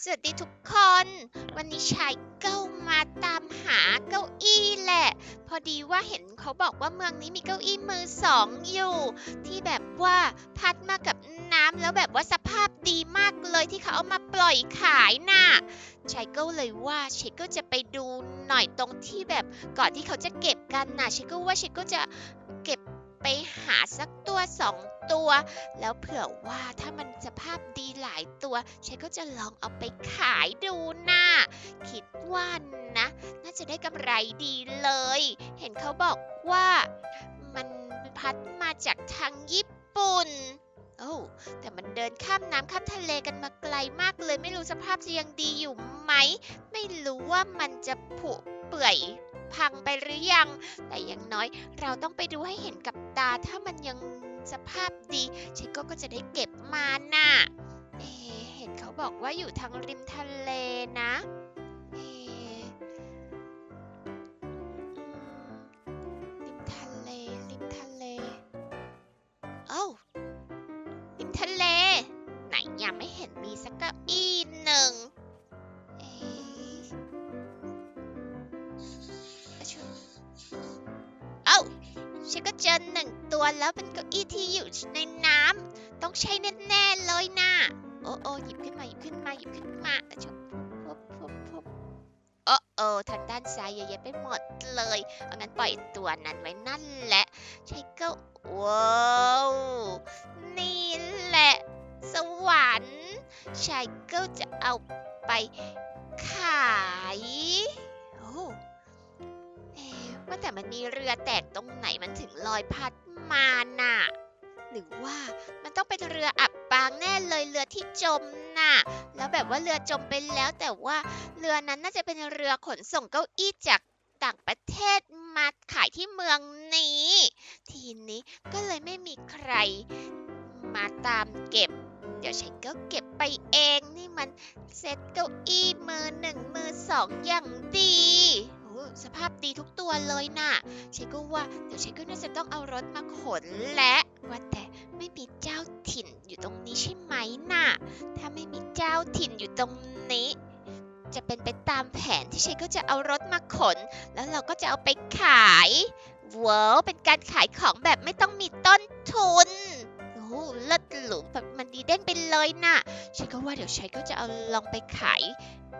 สวัสดีทุกคน วันนี้ชายเก้ามาตามหาเก้าอี้แหละ พอดีว่าเห็นเขาบอกว่าเมืองนี้มีเก้าอี้มือสองอยู่ ที่แบบว่าพัดมากับน้ำแล้วแบบว่าสภาพดีมากเลยที่เขาเอามาปล่อยขายน่ะชายเก้าเลยว่าชายเก้าจะไปดูหน่อยตรงที่แบบก่อนที่เขาจะเก็บกันน่ะชายเก้าว่าชายเก้าจะ ไปหาสักตัวสองตัว แล้วเผื่อว่าถ้ามันสภาพดีหลายตัวฉันก็จะลองเอาไปขายดูนะ่ะคิดว่านะ น่าจะได้กำไรดีเลย เห็นเขาบอกว่ามันพัดมาจากทางญี่ปุ่น โอ้แต่มันเดินข้ามน้ำข้ามทะเลกันมาไกลมากเลยไม่รู้สภาพจะยังดีอยู่ไหม ไม่รู้ว่ามันจะผุเปื่อยพังไปหรือยัง แต่อย่างน้อยเราต้องไปดูให้เห็นกับตา ถ้ามันยังสภาพดีชิโก้ก็จะได้เก็บมาน่ะเอะเห็นเขาบอกว่าอยู่ทางริมทะเลนะ ฉันก็เจอหนึ่งตัวแล้วเป็นเก้าอี้ที่อยู่ในน้ำต้องใช่แน่ๆเลยนะโอ้โอ้หยิบขึ้นมาหยิบขึ้นมาหยิบขึ้นมาชบปุ๊บปุ๊บปุ๊บโอ้โอ้ทางด้านซ้ายเยอะแยะไปหมดเลยเอางั้นปล่อยตัวนั้นไว้นั่นแหละ ใช่ก็ว้าวนี่แหละ สวรรค์ชายก็จะเอาไปขายโอ้ แต่มันมีเรือแตกตรงไหนมันถึงลอยพัดมาน่ะ หรือว่ามันต้องเป็นเรืออับปางแน่เลยเรือที่จมน่ะ แล้วแบบว่าเรือจมไปแล้ว แต่ว่าเรือนั้นน่าจะเป็นเรือขนส่งเก้าอี้จากต่างประเทศมาขายที่เมืองนี้ ทีนี้ก็เลยไม่มีใครมาตามเก็บ เดี๋ยวฉันก็เก็บไปเองนี่มันเซ็ตเก้าอี้มือหนึ่งมือสองอย่างดี สภาพดีทุกตัวเลยน่ะฉันก็ว่าเดี๋ยวฉันก็น่าจะต้องเอารถมาขนและว่าแต่ไม่มีเจ้าถิ่นอยู่ตรงนี้ใช่ไหมน่ะ ถ้าไม่มีเจ้าถิ่นอยู่ตรงนี้ จะเป็นไปตามแผนที่ฉันก็จะเอารถมาขน แล้วเราก็จะเอาไปขายว้าวเป็นการขายของแบบไม่ต้องมีต้นทุน หเลิศหรูแบบมันดีเด่นไปเลยน่ะ ฉันก็ว่าเดี๋ยวฉันก็จะเอาลองไปขาย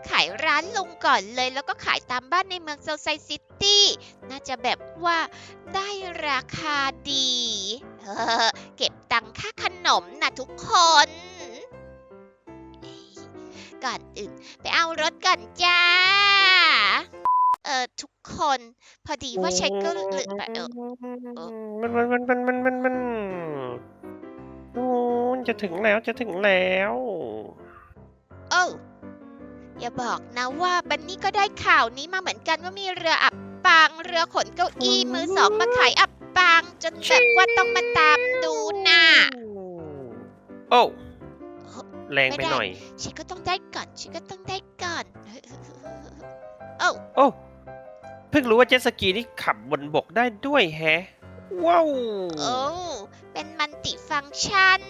ขายร้านลุงก่อนเลย แล้วก็ขายตามบ้านในเมืองโซไซซิตี้น่าจะแบบว่าได้ราคาดีเออเก็บตังค่าขนมนะทุกคนเอ้ยก่อนอื่น ไปเอารถก่อนจ้า เออทุกคนพอดีว่าฉันก็ลืมไปเออเออมันมันมันมันมันมัน มันโอ้ยจะถึงแล้วจะถึงแล้ว โอ้วอย่าบอกนะว่าบันนี่ก็ได้ข่าวนี้มาเหมือนกันว่ามีเรืออับปางเรือขนเก้าอี้มือสองมาขายอับปางจนแบบว่าต้องมาตามดูน่ะโอ้เฮ้ยแรงไปไม่ได้หน่อย ฉันก็ต้องได้ก่อนฉันก็ต้องได้ก่อนโอ้วโอ้เพิ่งรู้ว่าเจ็ตสกีนี่ขับบนบกได้ด้วยแฮะ ว้าวโอ้วเป็นมันติฟังก์ชัน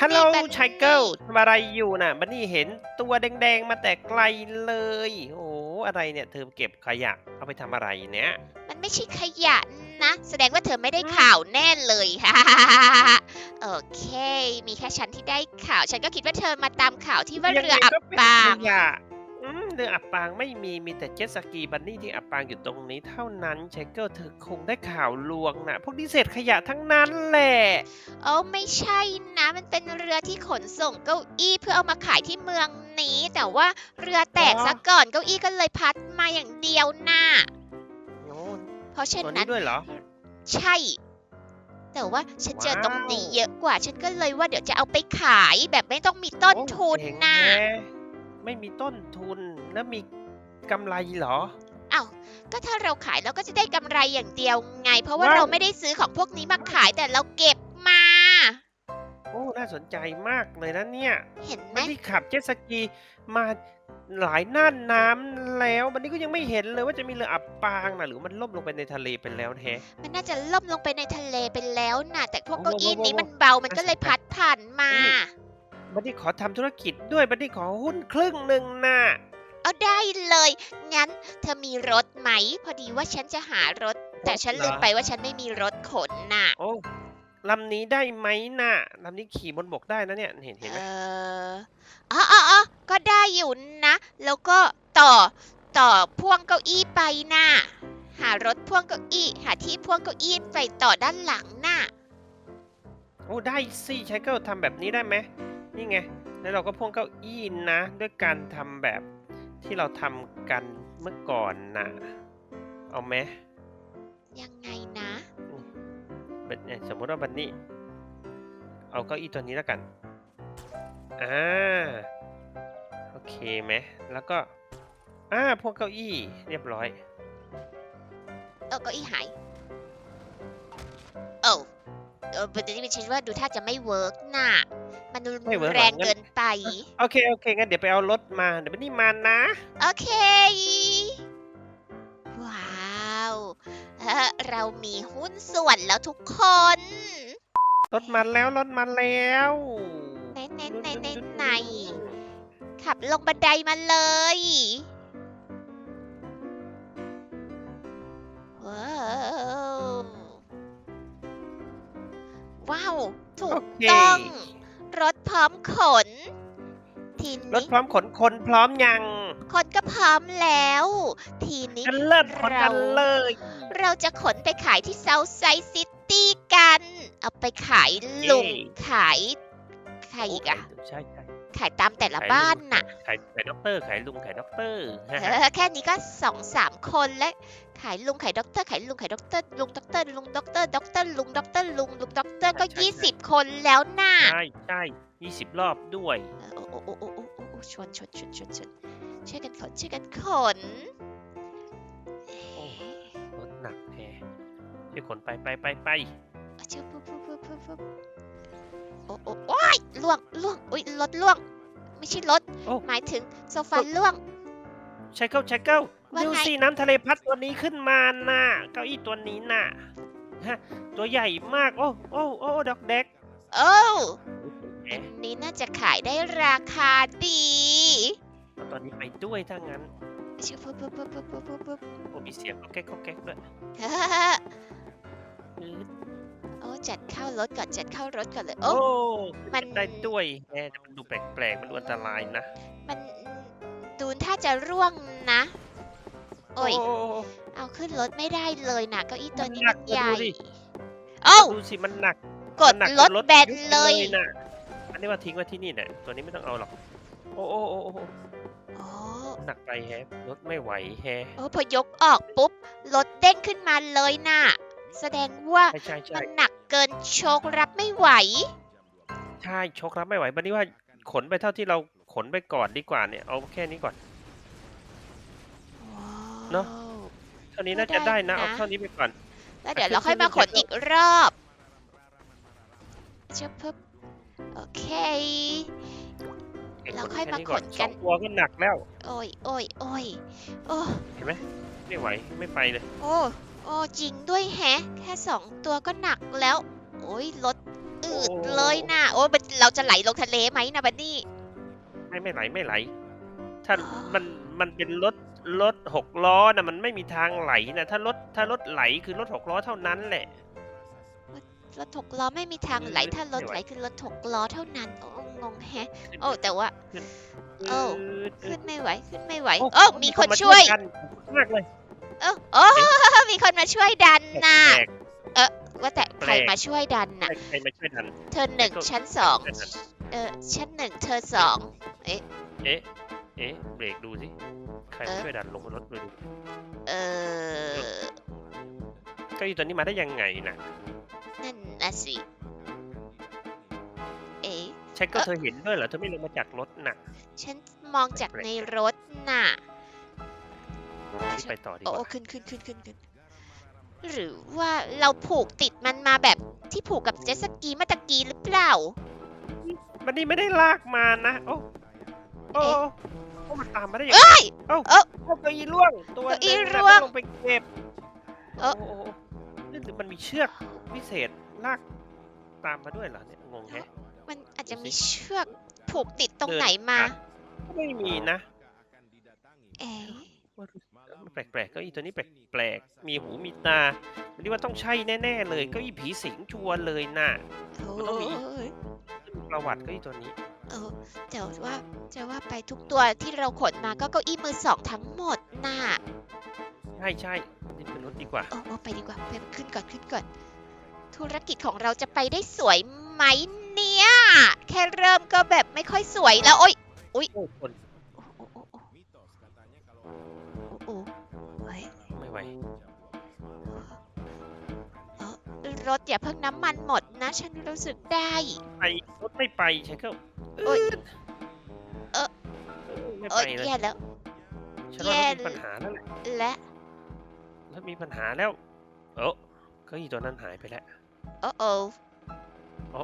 ฮัลโหลนี่บันนี่ ชายเกิลทำอะไรอยู่น่ะ บันนี่เห็นตัวแดงๆ มาแต่ไกลเลย โอ้อะไรเนี่ยเธอเก็บขยะเอาไปทำอะไรเนี่ย มันไม่ใช่ขยะนะ แสดงว่าเธอไม่ได้ข่าวแน่เลย โอเค มีแค่ฉันที่ได้ข่าว ฉันก็คิดว่าเธอมาตามข่าวที่ว่าเรืออับปาง ยังไงก็เป็นขยะ อืมเรืออับปางไม่มีมีแต่เจ็ตสกีบันนี่ที่อับปางอยู่ตรงนี้ เท่านั้นชายเกิลเธอคงได้ข่าวลวงนะพวกนี้เศษขยะทั้งนั้นแหละ โอ้ไม่ใช่นะ มันเป็นเรือที่ขนส่งเก้าอี้เพื่อเอามาขายที่เมืองนี้ แต่ว่าเรือแตกอ๋อซะก่อนเก้าอี้ก็เลยพัดมาอย่างเดียวน่ะโอ้เพราะฉะตัวนั้นี้นด้วยเหรอ ใช่ แต่ว่าฉันเจอตรงนี้ว้าวเยอะกว่า ฉันก็เลยว่าเดี๋ยวจะเอาไปขายแบบไม่ต้องมีต้นโอ้ทุนเจ๋งน่ะ แฮ ไม่มีต้นทุนแล้วมีกำไรเหรอ อ้าวก็ถ้าเราขายเราก็จะได้กำไรอย่างเดียวไง เพราะว่าว้าว เราไม่ได้ซื้อของพวกนี้มาขายแต่เราเก็บมา โอ้ น่าสนใจมากเลยนะเนี่ย เห็นไหมบันนี่ขับเจ็ตสกีมาหลายน่านน้ำแล้วบันนี้ก็ยังไม่เห็นเลยว่าจะมีเรืออับปางนะหรือมันล่มลงไปในทะเลไปแล้วแท้มันน่าจะล่มลงไปในทะเลไปแล้วน่ะแต่พวกโอ้เก้าอี้โว้โว้นี้โว้มันเบามันก็เลยพัดผ่านมา นี่ บันนี่ขอทำธุรกิจด้วยบันนี่ขอหุ้นครึ่งหนึ่งนะเอาได้เลย งั้นเธอมีรถไหม พอดีว่าฉันจะหารถ แต่ฉันลืมไปว่าฉันไม่มีรถขนน่ะ โอ้ลำนี้ได้ไหมน่ะลำนี้ขี่บนบกได้นะเนี่ย เห็นเห็นไหมเอออ๋ออ๋ออ๋อก็ได้อยู่นะ แล้วก็ต่อ ต่อพ่วงเก้าอี้ไปน่ะ หารถพ่วงเก้าอี้ หาที่พ่วงเก้าอี้ไปต่อด้านหลังน่ะ โอ้ได้สิใช้เก้าทำแบบนี้ได้ไหม นี่ไง แล้วเราก็พ่วงเก้าอี้นะ ด้วยการทำแบบที่เราทำกันเมื่อก่อนนะเอาไหมยังไงนะเป็นเนี่ยสมมติว่าบันนี่เอาเก้าอี้ตัวนี้แล้วกัน อ่า โอเคไหม แล้วก็ อ่า พวกเก้าอี้เรียบร้อย เออเก้าอี้หาย โอ้เออแต่นี่ฉันว่าดูท่าจะไม่เวิร์กน่ะ มันดูไม่เวิร์กหรอ แรงงั้นเกินไป โอเคโอเคงั้นเดี๋ยวไปเอารถมาเดี๋ยวบันนี่มานะโอเค ว้าวเออเรามีหุ้นส่วนแล้วทุกคน รถมาแล้วรถมาแล้วไหนไหนไหนไหนไหน ขับลงบันไดมาเลยว้าวว้าว ถูกโอเคต้อง รถพร้อมขน ทีรถนี้พร้อมขนคนพร้อมยังคนก็พร้อมแล้ว ทีนี้กันเลิศขนกันเลยเราจะขนไปขายที่เซาท์ไซด์ซิตี้กัน เอาไปขายลุงเย้ขายใครอีกอะใช่ใช่ขายตามแต่ละขายลุงบ้านน่ะ ขายขายด็อกเตอร์ขายลุงขายด็อกเตอร์เออแค่นี้ก็สองสามคนและขายลุงขายด็อกเตอร์ขายลุงขายด็อกเตอร์ลุงด็อกเตอร์ลุงด็อกเตอร์ด็อกเตอร์ลุงด็อกเตอร์ลุงลุงด็อกเตอร์ก็ยี่สิบคนแล้วน่ะ ใช่ใช่ ยี่สิบรอบด้วยเออโอ้โอ้โอ้โอ้โอ้โอ้โอ้ชวนชวนชวนชวนชวนช่วยกันขนช่วยกันขนโอ้รถหนักแฮช่วยขนไปไปไปไปเชื่อปุ๊บปุ๊บปุ๊บปุ๊บปุ๊บโอ้โอ้โอ้ยล่วงล่วงอุ้ยรถล่วง ไม่ใช่รถ โอ้ หมายถึงโซฟาล่วง ใช่เก้าใช่เก้าว่าดูไง สิน้ำทะเลพัดตัวนี้ขึ้นมาน่ะ เก้าอี้ตัวนี้น่ะฮะตัวใหญ่มาก โอ้โอ้โอ้ดอกเด็กโอ้เอ๊ะอั นนี้น่าจะขายได้ราคาดีเอาตัวนี้ไปด้วยถ้างั้นชื่อปุ๊บปุ๊บปุ๊บปุ๊บปุ๊บปุ๊บปุ๊บโอ้มีเสียงก็แก๊กก็แก๊กด้วยฮ่าฮ่าฮ่าอืดโอ้จัดเข้ารถก่อนจัดเข้ารถก่อนเลยโอ้ โอ้มัน ได้ด้วยแหมแต่มันดูแปลกๆมันดูอันตรายนะมันดูท่าจะร่วงนะ โอ้ยโอ้เอาขึ้นรถไม่ได้เลยนะเก้าอี้ตัวนี้มันหนัมักนใหญ่ดูดิโอ้า ดูสิมันหนักกดมันหนัรถจนแบนยุบเลยนะ อันนี้ว่าทิ้งไว้ที่นี่แหละตัวนี้ไม่ต้องเอาหรอก โอ้โอ้โอ้โอ้โอ้หนักไปแฮะรถไม่ไหวแฮะโอ้พอยกออกปุ๊บรถเด้งขึ้นมาเลยน่ะ แสดงว่าใช่ใช่ใช่มันหนักเกินโชครับไม่ไหว ใช่ชกรับไม่ไหวบันนี้ว่าขนไปเท่าที่เราขนไปก่อนดีกว่าเนี่ยเอาแค่นี้ก่อน เนอะ เท่านี้น่าจะได้นะได้นะเอาเท่านี้ไปก่อน แล้วเดี๋ยวขึ้นเราค่อยมาขนขึ้นอีกรอบเชื่อปึ๊บ โอเคไอ้เราขนค่อยแมาขนสกัอนงตัวก็หนักแล้ว โอ้ยโอ้ยโอ้ยโอ้เห็นไหมไม่ไหวไม่ไปเลย โอ้โอ้จริงด้วยแฮะ แค่สองตัวก็หนักแล้ว โอ้ยรถอืดเลยนะโอ้ยมันเราจะไหลลงทะเลไหมนะบันนี่ไม่ไม่ไหลไม่ไหล ถ้าอ๋อมันมันเป็นรถรถหกล้อนะมันไม่มีทางไหลนะถ้ารถถ้ารถไหลคือรถหกล้อเท่านั้นแหละ รถถกล้อไม่มีทางไหลอืดถ้ารถไม่ไหวไหลคือรถถกล้อเท่านั้น โอ้งงแฮะ โอ้แต่ว่าเอ้าอืดอืขึ้ดนไม่ไหวขึ้นไม่ไหวโอ้โอ้มีคนมาช่วยกันมากเลยเออโอ้มีคนมาช่วยดันน่ะแปลกว่าแต่ใครแปลกมาช่วยดันๆน่ะใครมาช่วยดัน เธอหนึ่งก็ชั้นสองช่วยดันเออชั้นหนึ่งเธอสองเอ๊ะเอ๊ะเบรกดูสิใครเอมาอช่วยดันลงรถดูดิเออเก้าอี้ตัวนี้มาได้ยังไงน่ะ นั่นน่ะสิเอ๊ะใช่ก็เธอเห็นด้วยเหรอเธอไม่ลงมาจากรถน่ะ ฉันมองจากในรถน่ะอรีบไปต่อดีกโอ้ว่าขึ้นขึ้นขึ้นขึ้นขึ้นหรือว่าเราผูกติดมันมาแบบที่ผูกกับเจ็ตสกีเมื่อตะกี้หรือเปล่าบันนี่ไม่ได้ลากมานะโอ้โอ้เอ๊ะโอ้มันตามมาได้ยังไงเอ้ย เอ้าเอ้าเก้าอี้ร่วงตัวเก้าอี้หนึ่ร่วงน่ะต้องลงไปเก็บเอ้า โอ้โหนี่หรือมันมีเชือกพิเศษ ลากตามมาด้วยเหรอเนี่ยงงแฮะมันอาจจะดูมีสิเชือกผูกติดตรงเดินไหนมาผ่านก็ไม่มีนะเอ๊ะแปลกๆเก้าอี้ตัวนี้แปลกๆ มีหูมีตามันนี่ว่าต้องใช่แน่ๆเลยเก้าอี้ผีสิงชวนเลยน่ะมันต้องมีโอ้ยมีประวัติเก้าอี้ตัวนี้ เออแต่ว่าจะว่าไปทุกตัวที่เราขนมาก็เก้าอี้มือสองทั้งหมดน่ะ ใช่ใช่นี่เป็นรถดีกว่าโอ้โอ้ไปดีกว่าไปขึ้นก่อนขึ้นก่อน ธุรกิจของเราจะไปได้สวยไหมเนี่ย แค่เริ่มก็แบบไม่ค่อยสวยแล้วโอ้ยโอ้คนโอ้โอ้โอ้เฮ้ยไม่ไหวรถอย่าเพิ่งน้ำมันหมดนะ ฉันรู้สึกได้ ไปรถไม่ไปฉันก็โอ๊ยเออไม่ไปแย่แล้วฉันว่ามีปัญหาแล้วแหละและรถมีปัญหาแล้วโอ้เก้าอี้ตัวนั้นหายไปแล้ว โอ้โอ้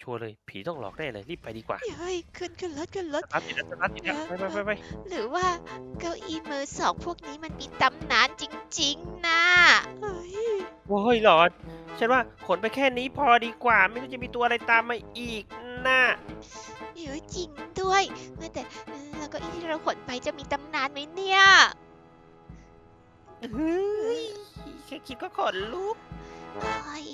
ชัวร์เลย ผีต้องหลอกแน่เลย รีบไปดีกว่า เฮ้ย ขึ้นขึ้นรถขึ้นรถสตาร์ทติดแล้วสตาร์ทติดแล้วไปไปไปไปหรือว่าเก้าอี้มือสองพวกนี้มันมีตำนานจริง ๆนะเฮ้ยโอ้ยหลอดฉันว่าขนไปแค่นี้พอดีกว่า ไม่รู้จะมีตัวอะไรตามมาอีกน่ะเฮ้ยจริงด้วยว่าแต่แล้วเก็อีที่เราขนไปจะมีตำนานไหมเนี่ยเฮ้ยแค่คิดก็ขนลุก เฮ้ย